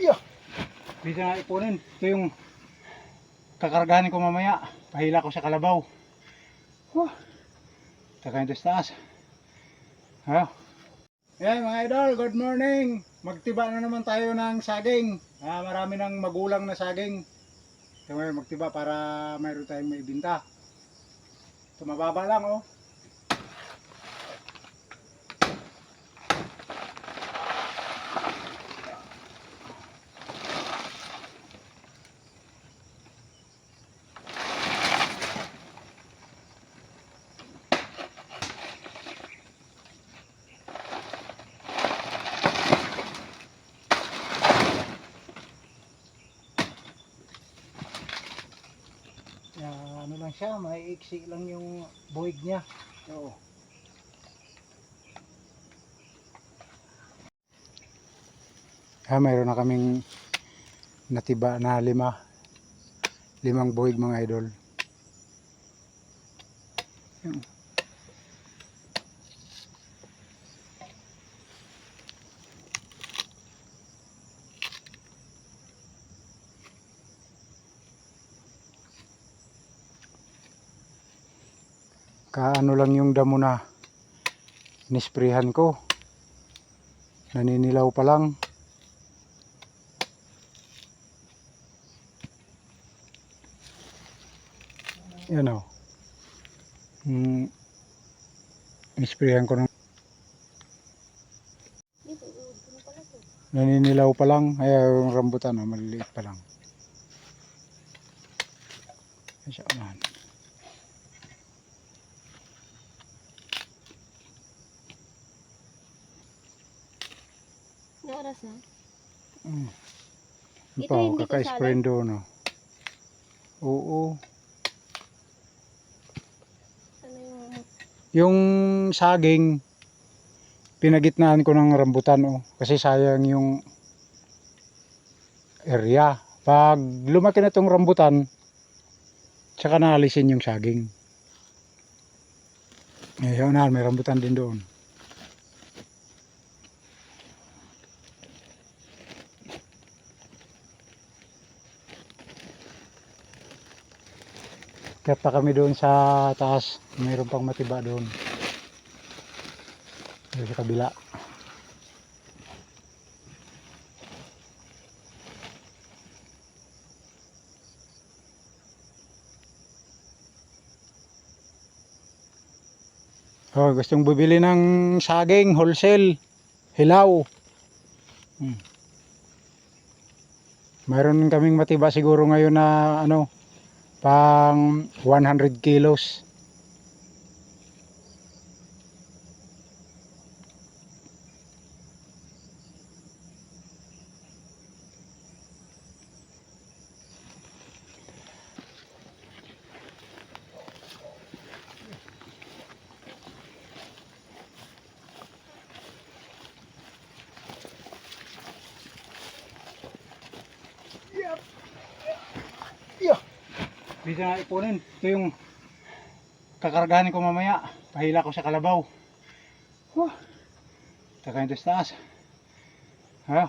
Yeah. Dito na ipunin. Ito yung kakargahan ko mamaya. Pahila ko sa kalabaw. Huh. Taka ito sa taas. Ha? Yeah, mga idol, good morning. Magtiba na naman tayo ng saging. Ah, marami ng magulang na saging. Ito magtiba para mayroon tayong maibinta. Ito mababa lang oh. Kaya ano lang siya, maiiksi lang yung buhig niya. Oo. Ah, mayroon na kaming natiba na lima. Limang buhig mga idol. Yun. Kaano lang yung damo na nisprehan ko. Naninilaw pa lang. Yan o. Mm, nisprehan ko ng naninilaw pa lang. Ay yung rambutan o maliliit pa lang. Ay, siya. Ano oras na? Mm. Ito pa, hindi kaka-spray doon, no? Oo. Ano yung... Yung saging, pinagitnaan ko ng rambutan, oh. Kasi sayang yung area. Pag lumaki na tong rambutan, tsaka naalisin yung saging. Eh, na, may rambutan din doon. Kaya kami doon sa taas, mayroon pang matiba doon. Doon sa kabila. Oh, gustong bumili ng saging, wholesale, hilaw. Hmm. Mayroon kaming matiba siguro ngayon na ano, pang 100 kilos. Dito na ipunin. Ito yung kakargahan ko mamaya. Pahila ko sa kalabaw. Huh. Taka ito sa taas. Ha?